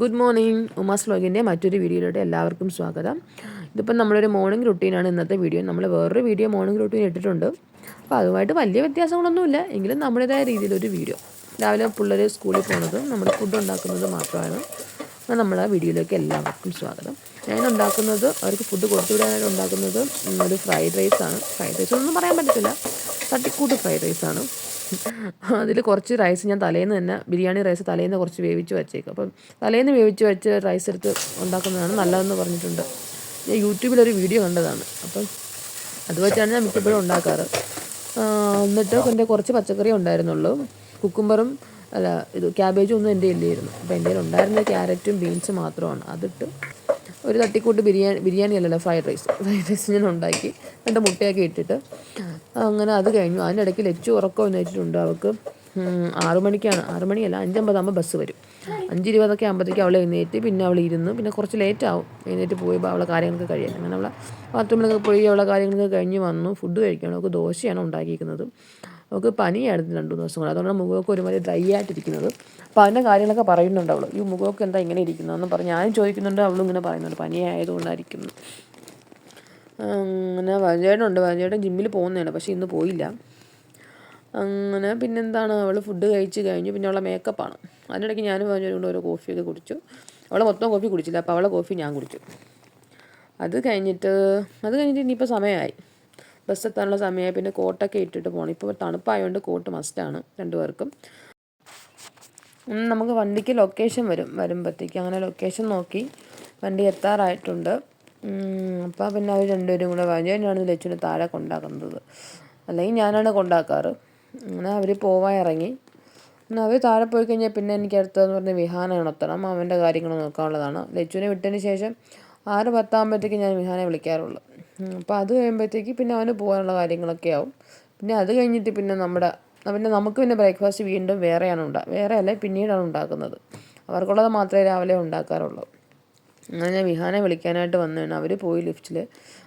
Good morning ഉമാസ് വ്ലോഗിന്റെ മറ്റൊരു വീഡിയോയിലോട്ട് എല്ലാവർക്കും സ്വാഗതം. ഇതിപ്പം നമ്മളൊരു മോർണിംഗ് റുട്ടീനാണ് ഇന്നത്തെ വീഡിയോ നമ്മൾ വേറൊരു വീഡിയോ മോർണിംഗ് റുട്ടീൻ ഇട്ടിട്ടുണ്ട്. അപ്പോൾ അതുമായിട്ട് വലിയ വ്യത്യാസങ്ങളൊന്നുമില്ല. എങ്കിലും നമ്മുടേതായ രീതിയിലൊരു വീഡിയോ രാവിലെ പിള്ളേർ സ്കൂളിൽ പോകുന്നതും നമ്മൾ ഫുഡ് ഉണ്ടാക്കുന്നത് മാത്രമാണ്. അപ്പോൾ ആ വീഡിയോയിലേക്ക് എല്ലാവർക്കും സ്വാഗതം. ഞാൻ ഉണ്ടാക്കുന്നത് അവർക്ക് ഫുഡ് കൊടുത്തുവിടാനായിട്ട് ഉണ്ടാക്കുന്നത് ഒരു ഫ്രൈഡ് റൈസാണ് ഫ്രൈഡ് റൈസ് ഒന്നും പറയാൻ പറ്റത്തില്ല. തട്ടിക്കൂട്ട് ഫ്രൈഡ് റൈസാണ് അതിൽ കുറച്ച് റൈസ് ഞാൻ തലേന്ന് തന്നെ ബിരിയാണി റൈസ് തലേന്ന് കുറച്ച് വേവിച്ച് വെച്ചേക്കും. അപ്പം തലേന്ന് വേവിച്ച് വെച്ച് റൈസ് എടുത്ത് ഉണ്ടാക്കുന്നതാണ് നല്ലതെന്ന് പറഞ്ഞിട്ടുണ്ട്. ഞാൻ യൂട്യൂബിലൊരു വീഡിയോ കണ്ടതാണ്. അപ്പം അത് വെച്ചാണ് ഞാൻ മിക്കപ്പോഴും ഉണ്ടാക്കാറ്. എന്നിട്ട് എന്റെ കുറച്ച് പച്ചക്കറി ഉണ്ടായിരുന്നുള്ളൂ. കുക്കുംബറും അല്ല ഇത് ക്യാബേജും ഒന്നും എന്റെ ഇല്ലായിരുന്നു അപ്പോൾ എന്റെ കയ്യിൽ ഉണ്ടായിരുന്ന ക്യാരറ്റും ബീൻസും മാത്രമാണ്. അതിട്ട് ഒരു തട്ടിക്കൂട്ട് ബിരിയാണി ബിരിയാണി അല്ലല്ലോ ഫ്രൈഡ് റൈസ് ഫ്രൈഡ് റൈസ് ഞാൻ ഉണ്ടാക്കി. രണ്ട് മുട്ടയൊക്കെ ഇട്ടിട്ട്. അങ്ങനെ അത് കഴിഞ്ഞു. അതിന്റെ ഇടയ്ക്ക് ലെച്ചു ഉറക്കം എന്ന് വെച്ചിട്ടുണ്ട് അവൾക്ക് ആറു മണിക്കാണ്. ആറു മണിയല്ല അഞ്ചമ്പതാകുമ്പോൾ ബസ് വരും. അഞ്ച് ഇരുപതൊക്കെ ആകുമ്പോഴത്തേക്ക് അവൾ എഴുന്നേറ്റ് പിന്നെ അവൾ ഇരുന്ന് പിന്നെ കുറച്ച് ലേറ്റ് ആവും. എഴുന്നേറ്റ് പോയപ്പോൾ അവളെ കാര്യങ്ങൾക്ക് കഴിയാൻ. അങ്ങനെ അവളെ ബാത്റൂമിലൊക്കെ പോയി അവളെ കാര്യങ്ങൾക്ക് കഴിഞ്ഞ് വന്നു. ഫുഡ് കഴിക്കണം അവൾക്ക് ദോശയാണ് ഉണ്ടാക്കിയിരിക്കുന്നത്. അവൾക്ക് പനിയായിരുന്നു രണ്ട് മൂന്ന് ദിവസം കൊണ്ട് അതുകൊണ്ട് മുഖമൊക്കെ ഒരുമാതിരി ഡ്രൈ ആയിട്ടിരിക്കുന്നത്. അപ്പോൾ അതിന്റെ കാര്യങ്ങളൊക്കെ പറയുന്നുണ്ട് അവൾ ഈ മുഖമൊക്കെ എന്താ ഇങ്ങനെ ഇരിക്കുന്നതെന്ന് പറഞ്ഞ് ഞാനും ചോദിക്കുന്നുണ്ട്. അവളും ഇങ്ങനെ പറയുന്നുണ്ട്. പനിയായതുകൊണ്ടായിരിക്കും അങ്ങനെ വജേട്ടനുണ്ട് വജേട്ടൻ ജിമ്മിൽ പോകുന്നതാണ്. പക്ഷേ ഇന്ന് പോയില്ല. അങ്ങനെ പിന്നെന്താണ്? അവൾ ഫുഡ് കഴിച്ച് കഴിഞ്ഞു. പിന്നെ അവളെ മേക്കപ്പാണ് അതിനിടയ്ക്ക് ഞാനും കൊണ്ട് ഓരോ കോഫിയൊക്കെ കുടിച്ചു. അവളെ മൊത്തം കോഫി കുടിച്ചില്ല. അപ്പോൾ അവളെ കോഫി ഞാൻ കുടിച്ചു. അത് കഴിഞ്ഞിട്ട് അത് കഴിഞ്ഞിട്ട് ഇനിയിപ്പോൾ സമയമായി. ബസ് എത്താനുള്ള സമയമായി. പിന്നെ കോട്ടൊക്കെ ഇട്ടിട്ട് പോകണം ഇപ്പോൾ തണുപ്പായതുകൊണ്ട് കോട്ട് മസ്റ്റാണ് രണ്ടുപേർക്കും. നമുക്ക് വണ്ടിക്ക് ലൊക്കേഷൻ വരും വരുമ്പോഴത്തേക്ക് അങ്ങനെ ലൊക്കേഷൻ നോക്കി വണ്ടി എത്താറായിട്ടുണ്ട്. അപ്പോൾ പിന്നെ അവർ രണ്ടുപേരും കൂടെ വജയനാണ് ലച്ചുവിനെ താഴെ കൊണ്ടാക്കുന്നത്. അല്ലെങ്കിൽ ഞാനാണ് കൊണ്ടാക്കാറ്. അങ്ങനെ അവർ പോവാൻ ഇറങ്ങി. പിന്നെ അവർ താഴെ പോയി കഴിഞ്ഞാൽ പിന്നെ എനിക്ക് അടുത്തതെന്ന് പറഞ്ഞാൽ വിഹാന ഉണർത്തണം. അവന്റെ കാര്യങ്ങൾ നോക്കാനുള്ളതാണ്. ലച്ചുവിനെ വിട്ടതിന് ശേഷം ആറ് പത്താകുമ്പോഴത്തേക്ക് ഞാൻ വിഹാനെ വിളിക്കാറുള്ളൂ. അപ്പോൾ അത് കഴിയുമ്പോഴത്തേക്ക് പിന്നെ അവന് പോകാനുള്ള കാര്യങ്ങളൊക്കെ ആവും. പിന്നെ അത് കഴിഞ്ഞിട്ട് പിന്നെ നമ്മുടെ പിന്നെ നമുക്ക് പിന്നെ ബ്രേക്ക്ഫാസ്റ്റ് വീണ്ടും വേറെയാണ് ഉണ്ടാ വേറെ അല്ല പിന്നീടാണ് ഉണ്ടാക്കുന്നത്. അവർക്കുള്ളത് മാത്രമേ രാവിലെ ഉണ്ടാക്കാറുള്ളൂ. അങ്ങനെ ഞാൻ വിഹാനെ വിളിക്കാനായിട്ട് വന്നതാണ്. അവർ പോയി ലിഫ്റ്റിൽ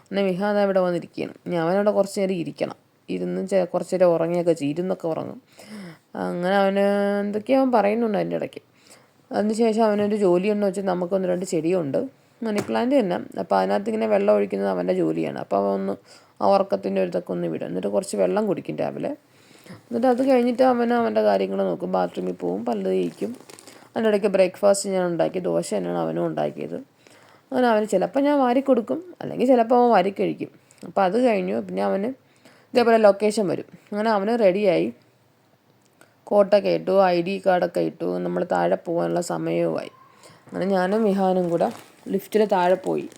അങ്ങനെ വിഹാന ഇവിടെ വന്നിരിക്കുകയാണ്. ഞാൻ അവനവിടെ കുറച്ച് നേരം ഇരിക്കണം. ഇരുന്ന് കുറച്ച് നേരം ഉറങ്ങിയൊക്കെ ചെയ്യും. ഉറങ്ങും. അങ്ങനെ അവന് എന്തൊക്കെയോ അവൻ പറയുന്നുണ്ട് അതിന്റെ ഇടയ്ക്ക്. അതിനുശേഷം അവനൊരു ജോലിയുണ്ടെന്ന് വെച്ചാൽ നമുക്കൊന്ന് രണ്ട് ചെടിയുണ്ട്. മണി പ്ലാന്റ് തന്നെ. അപ്പോൾ അതിനകത്ത് ഇങ്ങനെ വെള്ളം ഒഴിക്കുന്നത് അവന്റെ ജോലിയാണ്. അപ്പോൾ ഒന്ന് ആ ഉറക്കത്തിന്റെ ഒരു ഇതൊക്കെ ഒന്ന് വിടും. എന്നിട്ട് കുറച്ച് വെള്ളം കുടിക്കും രാവിലെ. എന്നിട്ട് അത് കഴിഞ്ഞിട്ട് അവൻ അവന്റെ കാര്യങ്ങൾ നോക്കും. ബാത്റൂമിൽ പോവും പല്ല് തേക്കും. അതിന്റെ ഇടയ്ക്ക് ബ്രേക്ക്ഫാസ്റ്റ് ഞാൻ ഉണ്ടാക്കി ദോശ തന്നെയാണ് അവനും ഉണ്ടാക്കിയത്. അങ്ങനെ അവന് ചിലപ്പോൾ ഞാൻ വാരി കൊടുക്കും. അല്ലെങ്കിൽ ചിലപ്പോൾ അവൻ വാരി കഴിക്കും. അപ്പോൾ അത് കഴിഞ്ഞു. പിന്നെ അവന് ഇതേപോലെ ലൊക്കേഷൻ വരും. അങ്ങനെ അവന് റെഡിയായി കോട്ടൊക്കെ ഇട്ടു ഐ ഡി കാർഡൊക്കെ ഇട്ടു. നമ്മൾ താഴെ പോകാനുള്ള സമയവുമായി. അങ്ങനെ ഞാനും വിഹാനും കൂടെ ലിഫ്റ്റിൽ താഴെ പോയി.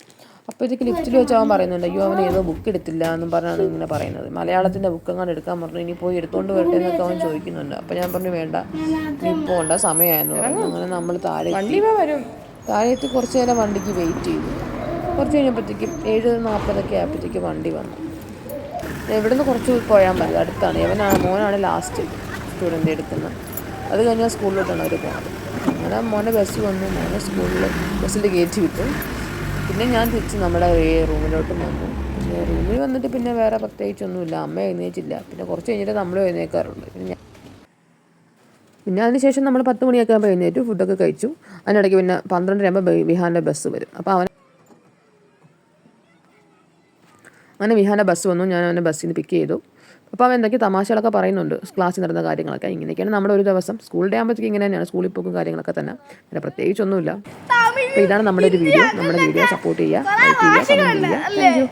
അപ്പോഴത്തേക്ക് ലിഫ്റ്റിൽ വെച്ച് അവൻ പറയുന്നുണ്ട് അയ്യോ അവൻ ഏതോ ബുക്ക് എടുത്തില്ല എന്നും പറഞ്ഞാണ് ഇങ്ങനെ പറയുന്നത്. മലയാളത്തിന്റെ ബുക്ക് അങ്ങനെ എടുക്കാൻ പറഞ്ഞു. ഇനി പോയി എടുത്തുകൊണ്ട് വരട്ടെ എന്നൊക്കെ അവൻ ചോദിക്കുന്നുണ്ട്. അപ്പം ഞാൻ പറഞ്ഞു വേണ്ട നീ പോകണ്ട സമയമായിരുന്നു പറഞ്ഞു. അങ്ങനെ നമ്മൾ താഴെ. വരും. താഴെ എത്തി കുറച്ച് നേരം വണ്ടിക്ക് വെയിറ്റ് ചെയ്തു. കുറച്ച് കഴിഞ്ഞപ്പോഴത്തേക്കും ഏഴ് നാൽപ്പതൊക്കെ ആയപ്പോഴത്തേക്ക് വണ്ടി വന്നു. ഇവിടുന്ന് കുറച്ച് പോയാൽ മതി അടുത്താണ്. ഇവനാണ് മോനാണ് ലാസ്റ്റ് സ്റ്റുഡന്റ് എടുക്കുന്നത്. അത് കഴിഞ്ഞാൽ സ്കൂളിലോട്ടാണ് അവർ പോകുന്നത് അങ്ങനെ മോനെ ബസ് വന്നു. മോനെ സ്കൂളിൽ ബസ്സിന്റെ ഗേറ്റ് വിട്ടു. പിന്നെ ഞാൻ തിരിച്ച് നമ്മുടെ റൂമിലോട്ട് വന്നു. പിന്നെ റൂമിൽ വന്നിട്ട് പിന്നെ വേറെ പ്രത്യേകിച്ചൊന്നുമില്ല അമ്മ എഴുന്നേറ്റില്ല. പിന്നെ കുറച്ച് കഴിഞ്ഞിട്ട് നമ്മളും എഴുന്നേക്കാറുണ്ട് പിന്നെ ഞാൻ പിന്നെ അതിനുശേഷം നമ്മൾ പത്ത് മണിയൊക്കെ ആകുമ്പോൾ എഴുന്നേറ്റ് ഫുഡൊക്കെ കഴിച്ചു. അതിനിടയ്ക്ക് പിന്നെ പന്ത്രണ്ടരയാകുമ്പോൾ ബിഹാറിന്റെ ബസ് വരും. അപ്പോൾ അവൻ അങ്ങനെ വിഹാന്റെ ബസ് വന്നു. ഞാൻ അവനെ ബസ്സിൽ നിന്ന് പിക്ക് ചെയ്തു. അപ്പോൾ അവൻ എന്തൊക്കെ തമാശകളൊക്കെ പറയുന്നുണ്ട് ക്ലാസ്സിൽ നടന്ന കാര്യങ്ങളൊക്കെ. ഇങ്ങനെയൊക്കെയാണ് നമ്മുടെ ഒരു ദിവസം. സ്കൂൾ ഡേ ആകുമ്പോഴത്തേക്ക് ഇങ്ങനെ തന്നെയാണ്. സ്കൂളിൽ പോക്കും കാര്യങ്ങളൊക്കെ തന്നെ. പിന്നെ പ്രത്യേകിച്ചൊന്നുമില്ല അപ്പോൾ ഇതാണ് നമ്മുടെ ഒരു വീഡിയോ നമ്മുടെ വീഡിയോ സപ്പോർട്ട് ചെയ്യുക ലൈക്ക് ചെയ്യുക കമന്റ് ചെയ്യുക.